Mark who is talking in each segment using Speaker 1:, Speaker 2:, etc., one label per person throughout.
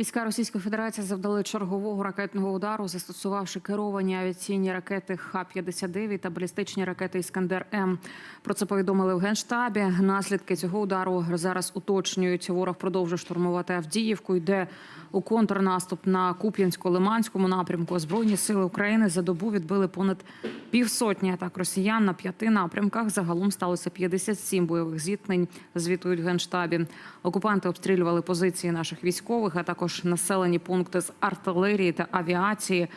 Speaker 1: Війська Російської Федерації завдали чергового ракетного удару, застосувавши керовані авіаційні ракети Х-59 та балістичні ракети Іскандер М. Про це повідомили в генштабі. Наслідки цього удару зараз уточнюють. Ворог продовжує штурмувати Авдіївку. Йде у контрнаступ на Куп'янсько-Лиманському напрямку. Збройні сили України за добу відбили понад півсотні атак росіян на п'яти напрямках. Загалом сталося 57 бойових зіткнень. Звітують в генштабі. Окупанти обстрілювали позиції наших військових, а також населені пункти з артилерії та авіації.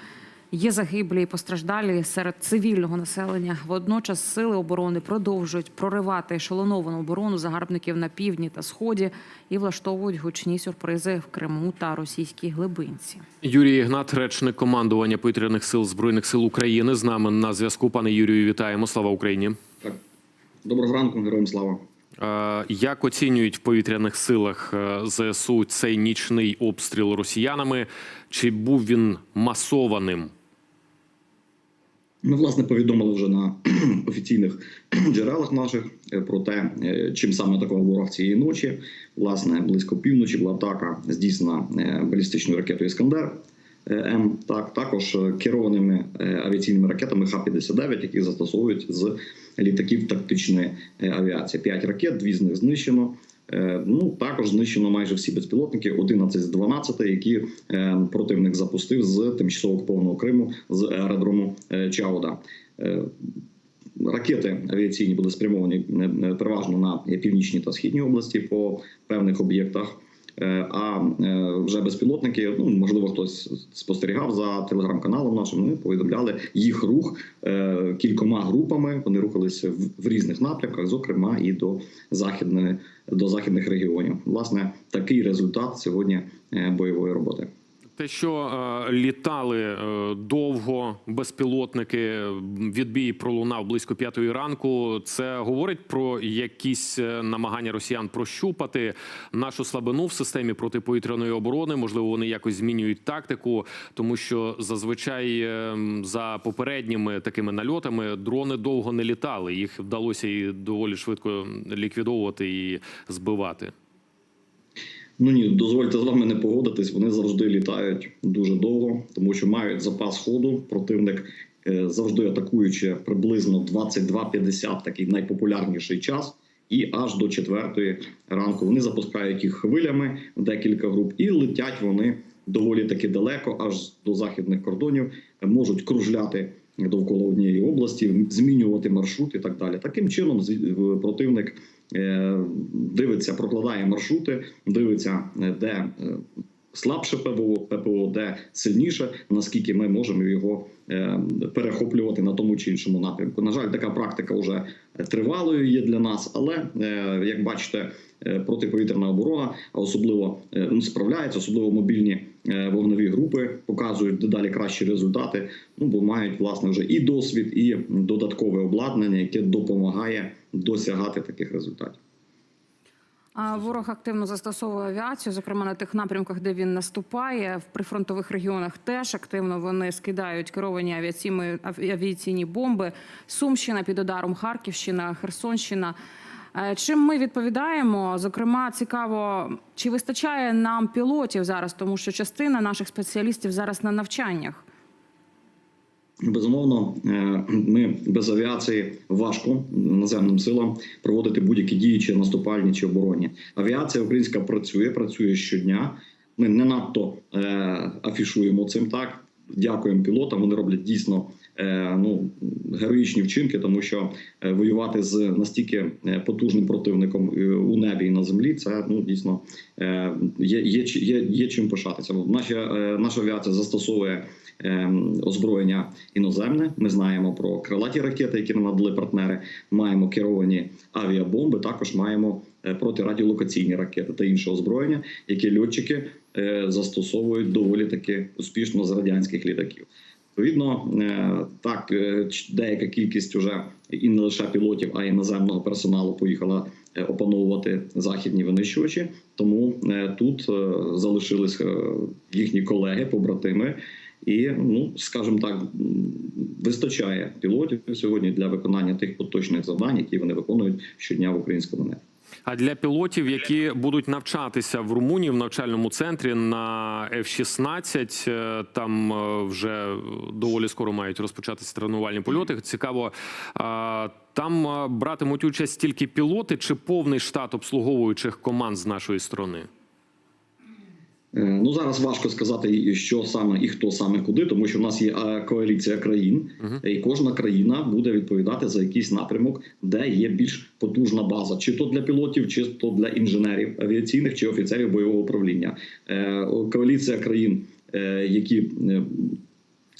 Speaker 1: Є загиблі і постраждалі серед цивільного населення. Водночас сили оборони продовжують проривати ешелоновану оборону загарбників на півдні та сході і влаштовують гучні сюрпризи в Криму та російській глибинці.
Speaker 2: Юрій Ігнат, речник командування повітряних сил збройних сил України. З нами на зв'язку. Пане Юрію, вітаємо. Слава Україні.
Speaker 3: Так, доброго ранку, героям слава.
Speaker 2: Як оцінюють в повітряних силах е, ЗСУ цей нічний обстріл росіянами? Чи був він масованим?
Speaker 3: Ми власне повідомили вже на офіційних джерелах наших е, про те, е, чим саме атакував ворог цієї ночі. Власне, близько півночі була атака здійснена балістичною ракетою Іскандер. Е, М так також е, керованими е, авіаційними ракетами Х-59, які застосовують з літаків тактичної авіації. П'ять ракет, дві з них знищено. Ну також знищено майже всі безпілотники, 11 з 12, які противник запустив з тимчасово окупованого Криму з аеродрому Чауда. Ракети авіаційні були спрямовані переважно на північній та східній області по певних об'єктах. Е, А е, вже безпілотники, ну можливо, хтось спостерігав за телеграм-каналом нашим. Ми повідомляли їх рух е, кількома групами. Вони рухалися в, різних напрямках, зокрема і до західної до західних регіонів. Власне, такий результат сьогодні бойової роботи.
Speaker 2: Те, що е, літали е, довго безпілотники, відбій пролунав близько п'ятої ранку. Це говорить про якісь е, намагання росіян прощупати нашу слабину в системі протиповітряної оборони. Можливо, вони якось змінюють тактику, тому що зазвичай за попередніми такими нальотами дрони довго не літали. Їх вдалося і доволі швидко ліквідовувати і збивати.
Speaker 3: Ну ні, дозвольте з вами не погодитись. Вони завжди літають дуже довго, тому що мають запас ходу. Противник е, завжди атакуючи приблизно 22.50, такий найпопулярніший час. І аж до четвертої ранку вони запускають їх хвилями в декілька груп, і летять вони доволі таки далеко, аж до західних кордонів, можуть кружляти довкола однієї області, змінювати маршрут і так далі. Таким чином, противник дивиться, прокладає маршрути, дивиться, е, де е, слабше ПВО, ППО, де сильніше, наскільки ми можемо його е, перехоплювати на тому чи іншому напрямку. На жаль, така практика вже тривалою є для нас, але е, як бачите, е, протиповітряна оборона, особливо ну, справляється, особливо мобільні вогневі групи показують дедалі кращі результати. Ну бо мають власне вже і досвід, і додаткове обладнання, яке допомагає досягати таких результатів.
Speaker 1: Ворог активно застосовує авіацію, зокрема на тих напрямках, де він наступає. В прифронтових регіонах теж активно вони скидають керовані авіаційні, авіаційні бомби. Сумщина під ударом, Харківщина, Херсонщина. Е, Чим ми відповідаємо? Зокрема, цікаво, чи вистачає нам пілотів зараз, тому що частина наших спеціалістів зараз на навчаннях.
Speaker 3: Безумовно, е, ми без авіації важко наземним силам проводити будь-які дії, чи наступальні чи оборонні. Авіація українська працює, працює щодня. Ми не надто е, афішуємо цим так. Дякуємо пілотам. Вони роблять дійсно ну героїчні вчинки, тому що е, воювати з настільки е, потужним противником е, у небі і на землі це ну дійсно е, є, є, є, є чим пишатися. Наша, е, наша авіація застосовує е, озброєння іноземне. Ми знаємо про крилаті ракети, які нам надали партнери. Маємо керовані авіабомби. Також маємо е, протирадіолокаційні ракети та інше озброєння, які льотчики е, застосовують доволі таки успішно з радянських літаків. Відповідно, е, так е, деяка кількість уже і не лише пілотів, а й наземного персоналу поїхала е, опановувати західні винищувачі. Тому тут залишились їхні колеги, побратими. І ну скажімо так, вистачає пілотів сьогодні для виконання тих поточних завдань, які вони виконують щодня в українському небі.
Speaker 2: А для пілотів, які будуть навчатися в Румунії в навчальному центрі на F-16, е, там е, вже доволі скоро мають розпочатися тренувальні польоти. Цікаво, там е, братимуть участь тільки пілоти чи повний штат обслуговуючих команд з нашої сторони?
Speaker 3: Ну зараз важко сказати, що саме і хто саме куди, тому що в нас є е, коаліція країн, і кожна країна буде відповідати за якийсь напрямок, де є більш потужна база, чи то для пілотів, чи то для інженерів авіаційних чи офіцерів бойового управління. Е, Коаліція країн, е, які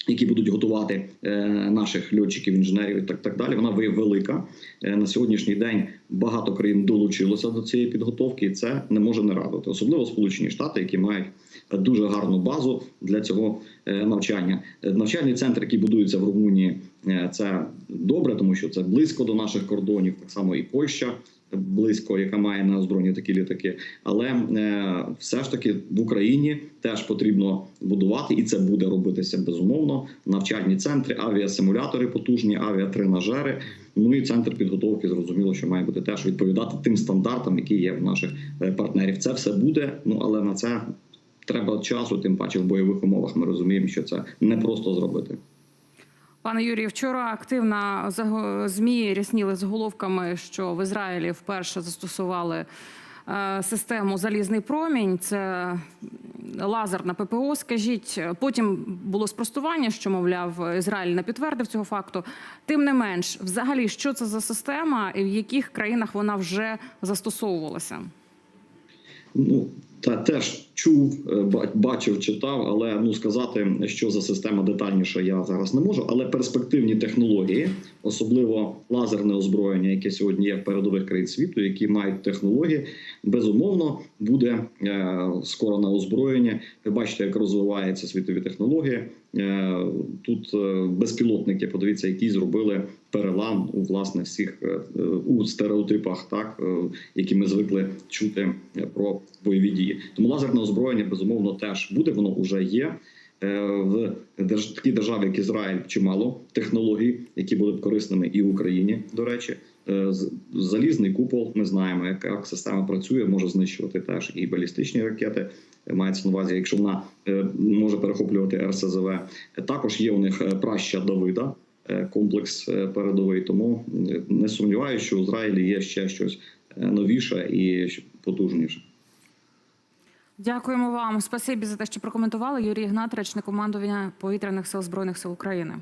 Speaker 3: які будуть готувати е, наших льотчиків, інженерів і так, так далі. Вона велика Е, на сьогоднішній день. Багато країн долучилося до цієї підготовки, і це не може не радувати, особливо Сполучені Штати, які мають дуже гарну базу для цього е, навчання. Навчальний центр, який будується в Румунії, це добре, тому що це близько до наших кордонів. Так само і Польща близько, яка має на озброєнні такі літаки. Але е, все ж таки в Україні теж потрібно будувати, і це буде робитися безумовно. Навчальні центри, авіасимулятори потужні, авіатренажери. Ну і центр підготовки зрозуміло, що має бути теж відповідати тим стандартам, які є в наших е, партнерів. Це все буде. Ну але на це треба часу, тим паче в бойових умовах. Ми розуміємо, що це не просто зробити.
Speaker 1: Пане Юрію, вчора активно змі рясніли заголовками, що в Ізраїлі вперше застосували е, систему залізний промінь. Це лазер на ППО. Скажіть, потім було спростування, що мовляв Ізраїль не підтвердив цього факту. Тим не менш, взагалі, що це за система і в яких країнах вона вже застосовувалася?
Speaker 3: Ну та теж чув, е, бачив, читав, але ну сказати, що за система детальніше, я зараз не можу. Але перспективні технології, особливо лазерне озброєння, яке сьогодні є в передових країн світу, які мають технології, безумовно буде е, скоро на озброєння. Ви бачите, як розвиваються світові технології. Е, тут безпілотники, подивіться, які зробили перелам у власне всіх у стереотипах, так які ми звикли чути про бойові дії. Тому лазерне озброєння безумовно теж буде. Воно вже є. Е, В такій державі, як Ізраїль, чимало технологій, які були б корисними і в Україні. До речі, Е, залізний купол. Ми знаємо, як, система працює, може знищувати теж і балістичні ракети. Е, Мається на увазі, якщо вона може перехоплювати РСЗВ. Також є у них праща Давида, комплекс передовий. Тому не сумніваюся, що в Ізраїлі є ще щось новіше і потужніше.
Speaker 1: Дякуємо вам. Спасибі за те, що прокоментували. Юрій Ігнат, речник командування повітряних сил збройних сил України.